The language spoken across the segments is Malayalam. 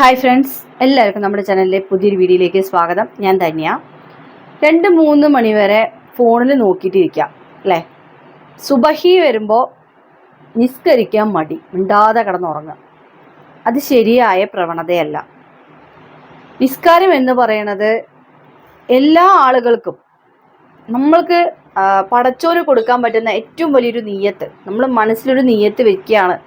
ഹായ് ഫ്രണ്ട്സ് എല്ലാവർക്കും നമ്മുടെ ചാനലിലെ പുതിയൊരു വീഡിയോയിലേക്ക് സ്വാഗതം. ഞാൻ ധന്യ. രണ്ട് മൂന്ന് മണിവരെ ഫോണിൽ നോക്കിയിട്ടിരിക്കാം അല്ലേ? സുബഹി വരുമ്പോൾ നിസ്കരിക്കാൻ മടി മിണ്ടാതെ കിടന്നുറങ്ങുക. അത് ശരിയായ പ്രവണതയല്ല. നിസ്കാരം എന്ന് പറയണത് എല്ലാ ആളുകൾക്കും നമ്മൾക്ക് പടച്ചോന് കൊടുക്കാൻ പറ്റുന്ന ഏറ്റവും വലിയൊരു നീയത്ത് നമ്മൾ മനസ്സിലൊരു നീയത്ത് വെക്കുകയാണ്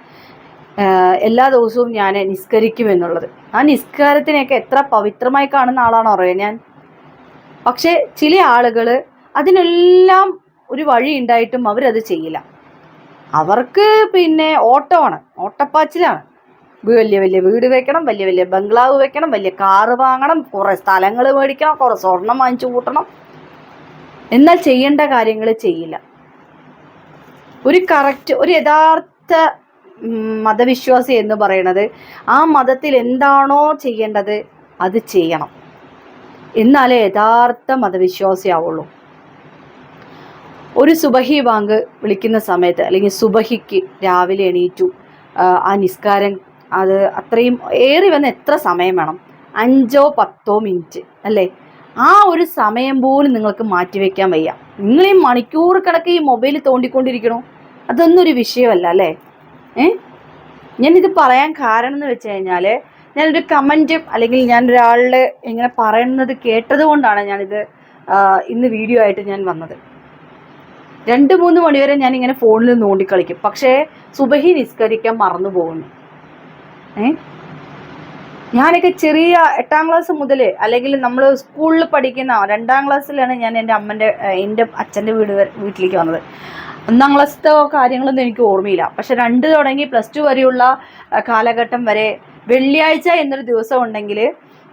എല്ലാ ദിവസവും ഞാൻ നിസ്കരിക്കും എന്നുള്ളത് ആ നിസ്കാരത്തിനെയൊക്കെ എത്ര പവിത്രമായി കാണുന്ന ആളാണോ അറിയാം ഞാൻ? പക്ഷേ ചില ആളുകൾ അതിനെല്ലാം ഒരു വഴി ഉണ്ടായിട്ടും അവരത് ചെയ്യില്ല. അവർക്ക് പിന്നെ ഓട്ടമാണ്. ഓട്ടപ്പാച്ചിലാണ്. വലിയ വലിയ വീട് വെക്കണം വലിയ വലിയ ബംഗ്ലാവ് വെക്കണം വലിയ കാറ് വാങ്ങണം കുറേ സ്ഥലങ്ങൾ മേടിക്കണം കുറേ സ്വർണം വാങ്ങിച്ചു കൂട്ടണം. എന്നാൽ ചെയ്യേണ്ട കാര്യങ്ങൾ ചെയ്യില്ല. ഒരു കറക്റ്റ് ഒരു യഥാർത്ഥ മതവിശ്വാസി എന്ന് പറയുന്നത് ആ മതത്തിൽ എന്താണോ ചെയ്യേണ്ടത് അത് ചെയ്യണം. എന്നാലേ യഥാർത്ഥ മതവിശ്വാസിയാവുള്ളൂ ഒരു സുബഹി ബാങ്ക് വിളിക്കുന്ന സമയത്ത് അല്ലെങ്കിൽ സുബഹിക്ക് രാവിലെ എണീറ്റു ആ, നിസ്കാരം അത് അത്രയും ഏറി വന്ന് എത്ര സമയം വേണം? അഞ്ചോ പത്തോ മിനിറ്റ് അല്ലേ? ആ ഒരു സമയം പോലും നിങ്ങൾക്ക് മാറ്റിവെക്കാൻ വയ്യ. നിങ്ങൾ ഈ മണിക്കൂർ കണക്ക് ഈ മൊബൈൽ തോണ്ടിക്കൊണ്ടിരിക്കണോ. അതൊന്നും ഒരു വിഷയമല്ല അല്ലേ? ഏ? ഞാനിത് പറയാൻ കാരണം എന്ന് വെച്ച് കഴിഞ്ഞാൽ ഞാനൊരു കമന്റ് അല്ലെങ്കിൽ ഞാൻ ഒരാളുടെ ഇങ്ങനെ പറയുന്നത് കേട്ടത് കൊണ്ടാണ് ഞാനിത് ഇന്ന് വീഡിയോ ആയിട്ട് ഞാൻ വന്നത്. രണ്ട് മൂന്ന് മണിവരെ ഞാൻ ഇങ്ങനെ ഫോണിൽ നോണ്ടിക്കളിക്കും. പക്ഷേ സുബഹി നിസ്കരിക്കാൻ മറന്നു പോകുന്നു. ഏ? ഞാനൊക്കെ ചെറിയ എട്ടാം ക്ലാസ് മുതൽ അല്ലെങ്കിൽ നമ്മൾ സ്കൂളിൽ പഠിക്കുന്ന രണ്ടാം ക്ലാസ്സിലാണ് ഞാൻ എന്റെ അമ്മന്റെ എന്റെ അച്ഛന്റെ വീട് വീട്ടിലേക്ക് വന്നത്. ഒന്നാം ക്ലാസ്സിലത്തെ കാര്യങ്ങളൊന്നും എനിക്ക് ഓർമ്മയില്ല. പക്ഷെ രണ്ട് തുടങ്ങി പ്ലസ് ടു വരെയുള്ള കാലഘട്ടം വരെ വെള്ളിയാഴ്ച എന്നൊരു ദിവസം ഉണ്ടെങ്കിൽ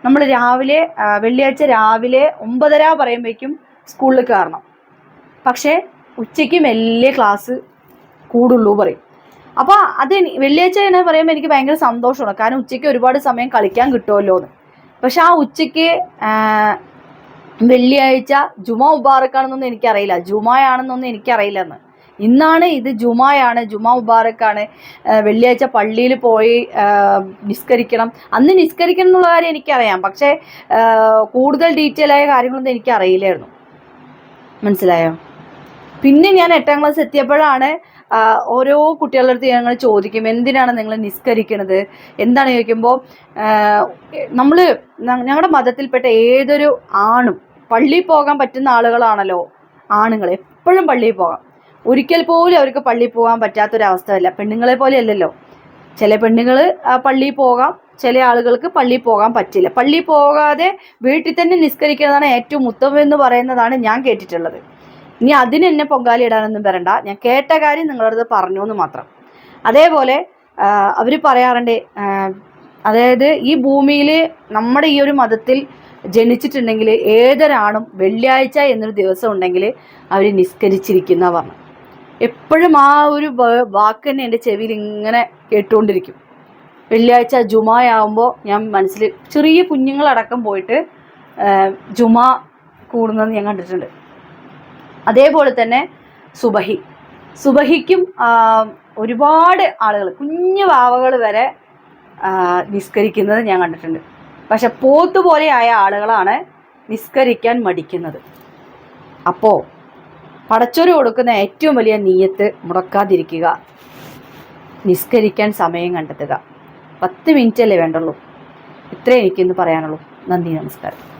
നമ്മൾ രാവിലെ വെള്ളിയാഴ്ച രാവിലെ ഒമ്പതര പറയുമ്പോഴേക്കും സ്കൂളിൽ കയറണം. പക്ഷേ ഉച്ചയ്ക്ക് മെല്ലെ ക്ലാസ് കൂടുള്ളൂ പറയും. അപ്പോൾ അത് വെള്ളിയാഴ്ച എന്ന് പറയുമ്പോൾ എനിക്ക് ഭയങ്കര സന്തോഷമാണ്. കാരണം ഉച്ചയ്ക്ക് ഒരുപാട് സമയം കളിക്കാൻ കിട്ടുമല്ലോ എന്ന്. പക്ഷെ ആ ഉച്ചയ്ക്ക് വെള്ളിയാഴ്ച ജുമ മുബാറക്കാണെന്നൊന്നും എനിക്കറിയില്ല. ജുമായാണെന്നൊന്നും എനിക്കറിയില്ല എന്ന്. ഇന്നാണ് ഇത് ജുമായാണ് ജുമാ മുബാറക്കാണ്. വെള്ളിയാഴ്ച പള്ളിയിൽ പോയി നിസ്കരിക്കണം. അന്ന് നിസ്കരിക്കണം എന്നുള്ള കാര്യം എനിക്കറിയാം. പക്ഷേ കൂടുതൽ ഡീറ്റെയിൽ ആയ കാര്യങ്ങളൊന്നും എനിക്കറിയില്ലായിരുന്നു. മനസ്സിലായോ? പിന്നെ ഞാൻ എട്ടാം ക്ലാസ് എത്തിയപ്പോഴാണ് ഓരോ കുട്ടികളുടെ അടുത്ത് ഞങ്ങൾ ചോദിക്കും എന്തിനാണ് നിങ്ങൾ നിസ്കരിക്കണത്? എന്താണ് ചോദിക്കുമ്പോൾ നമ്മൾ ഞങ്ങളുടെ മതത്തിൽപ്പെട്ട ഏതൊരു ആണും പള്ളിയിൽ പോകാൻ പറ്റുന്ന ആളുകളാണല്ലോ ആണുങ്ങൾ. എപ്പോഴും പള്ളിയിൽ പോകാം. ഒരിക്കൽ പോലും അവർക്ക് പള്ളിയിൽ പോകാൻ പറ്റാത്തൊരവസ്ഥയല്ല. പെണ്ണുങ്ങളെ പോലെ അല്ലല്ലോ ചില പെണ്ണുങ്ങൾ പള്ളിയിൽ പോകാം. ചില ആളുകൾക്ക് പള്ളിയിൽ പോകാൻ പറ്റില്ല. പള്ളിയിൽ പോകാതെ വീട്ടിൽ തന്നെ നിസ്കരിക്കുന്നതാണ് ഏറ്റവും ഉത്തമം എന്ന് പറയുന്നതാണ് ഞാൻ കേട്ടിട്ടുള്ളത്. ഇനി അതിന് എന്നെ പൊങ്കാലി ഇടാനൊന്നും വരണ്ട. ഞാൻ കേട്ട കാര്യം നിങ്ങളടുത്ത് പറഞ്ഞു എന്ന് മാത്രം. അതേപോലെ അവർ പറയാറുണ്ട് അതായത് ഈ ഭൂമിയിൽ നമ്മുടെ ഈ ഒരു മതത്തിൽ ജനിച്ചിട്ടുണ്ടെങ്കിൽ ഏതൊരാണും വെള്ളിയാഴ്ച എന്നൊരു ദിവസം ഉണ്ടെങ്കിൽ അവർ നിസ്കരിച്ചിരിക്കുന്ന പറഞ്ഞു എപ്പോഴും ആ ഒരു വാക്ക് തന്നെ എന്റെ ചെവിയിൽ ഇങ്ങനെ കേട്ടുകൊണ്ടിരിക്കും. വെള്ളിയാഴ്ച ജുമായാവുമ്പോൾ ഞാൻ മനസ്സിൽ ചെറിയ കുഞ്ഞുങ്ങളടക്കം പോയിട്ട് ജുമാ കൂടുന്നത് ഞാൻ കണ്ടിട്ടുണ്ട്. അതേപോലെ തന്നെ സുബഹി. സുബഹിക്കും ഒരുപാട് ആളുകൾ കുഞ്ഞു വാവകൾ വരെ നിസ്കരിക്കുന്നത് ഞാൻ കണ്ടിട്ടുണ്ട്. പക്ഷെ പോത്തുപോലെയായ ആളുകളാണ് നിസ്കരിക്കാൻ മടിക്കുന്നത്. അപ്പോൾ പടച്ചോര് കൊടുക്കുന്ന ഏറ്റവും വലിയ നീയത്ത് മുടക്കാതിരിക്കുക. നിസ്കരിക്കാൻ സമയം കണ്ടെത്തുക. പത്ത് മിനിറ്റ് അല്ലേ വേണ്ടുള്ളൂ. ഇത്രേ എനിക്കിന്ന് പറയാനുള്ളൂ. നന്ദി നമസ്കാരം.